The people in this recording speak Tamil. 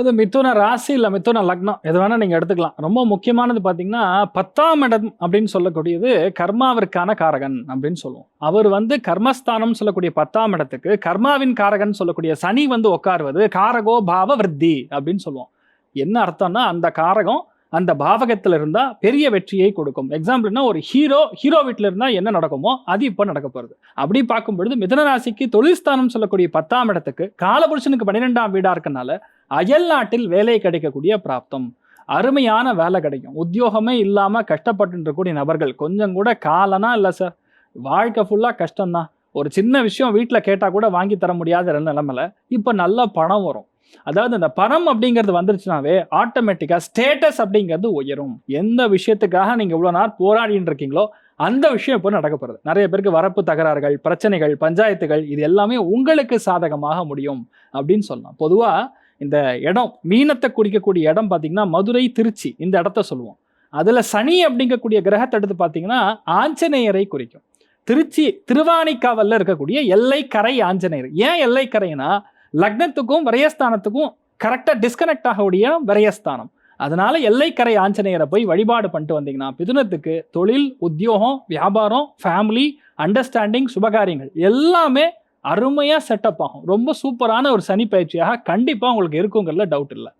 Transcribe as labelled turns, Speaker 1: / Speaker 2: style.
Speaker 1: அது மிதுன ராசி இல்லை மிதுன லக்னம். எது வேணால் நீங்கள் எடுத்துக்கலாம். ரொம்ப முக்கியமானது பார்த்தீங்கன்னா பத்தாம் இடம் அப்படின்னு சொல்லக்கூடியது கர்மாவிற்கான காரகன் அப்படின்னு சொல்லுவோம். அவர் வந்து கர்மஸ்தானம் சொல்லக்கூடிய பத்தாம் இடத்துக்கு கர்மாவின் காரகன் சொல்லக்கூடிய சனி வந்து உட்காருவது காரகோ பாவ விருத்தி அப்படின்னு சொல்லுவோம். என்ன அர்த்தம்னா அந்த காரகம் அந்த பாவகத்தில் இருந்தால் பெரிய வெற்றியை கொடுக்கும். எக்ஸாம்பிள்னா ஒரு ஹீரோ ஹீரோ வீட்டில் இருந்தால் என்ன நடக்குமோ அது இப்போ நடக்க போகிறது அப்படி பார்க்கும் பொழுது மிதனராசிக்கு தொழில்ஸ்தானம் சொல்லக்கூடிய பத்தாம் இடத்துக்கு காலபுருஷனுக்கு பன்னிரெண்டாம் வீடாக இருக்கனால அயல் நாட்டில் வேலை கிடைக்கக்கூடிய பிராப்தம். அருமையான வேலை கிடைக்கும். உத்தியோகமே இல்லாமல் கஷ்டப்பட்டு இருக்கக்கூடிய நபர்கள் கொஞ்சம் கூட காலனா இல்லை சார் வாழ்க்கை ஃபுல்லாக கஷ்டம்தான். ஒரு சின்ன விஷயம் வீட்டில் கேட்டால் கூட வாங்கி தர முடியாத நிலமையில இப்போ நல்ல பணம் வரும். அதாவது இந்த பணம் அப்படிங்கிறது வந்துருச்சுனாவே ஆட்டோமேட்டிக்காக ஸ்டேட்டஸ் அப்படிங்கிறது உயரும். எந்த விஷயத்துக்காக நீங்கள் இவ்வளோ நாள் போராடின்னு இருக்கீங்களோ அந்த விஷயம் இப்போ நடக்க போகிறது நிறைய பேருக்கு வரப்பு தகராறுகள் பிரச்சனைகள் பஞ்சாயத்துகள் இது எல்லாமே உங்களுக்கு சாதகமாக முடியும் அப்படின்னு சொல்லலாம். பொதுவாக இந்த இடம் மீனத்தை குறிக்கக்கூடிய இடம் பார்த்தீங்கன்னா மதுரை திருச்சி இந்த இடத்த சொல்லுவோம். அதில் சனி அப்படிங்கக்கூடிய கிரகத்தை எடுத்து பார்த்தீங்கன்னா ஆஞ்சநேயரை குறிக்கும். திருச்சி திருவானைக்காவலில் இருக்கக்கூடிய எல்லைக்கரை ஆஞ்சநேயர். ஏன் எல்லைக்கரைனா லக்னத்துக்கும் விரயஸ்தானத்துக்கும் கரெக்டாக டிஸ்கனெக்ட் ஆகக்கூடிய விரயஸ்தானம். அதனால எல்லைக்கரை ஆஞ்சநேயரை போய் வழிபாடு பண்ணிட்டு வந்தீங்கன்னா பிதுனத்துக்கு தொழில் உத்தியோகம் வியாபாரம் ஃபேமிலி அண்டர்ஸ்டாண்டிங் சுபகாரியங்கள் எல்லாமே அருமையாக செட்டப் ஆகும். ரொம்ப சூப்பரான ஒரு சனி பயிற்சியாக கண்டிப்பாக உங்களுக்கு இருக்குங்கிறதுல டவுட் இல்லை.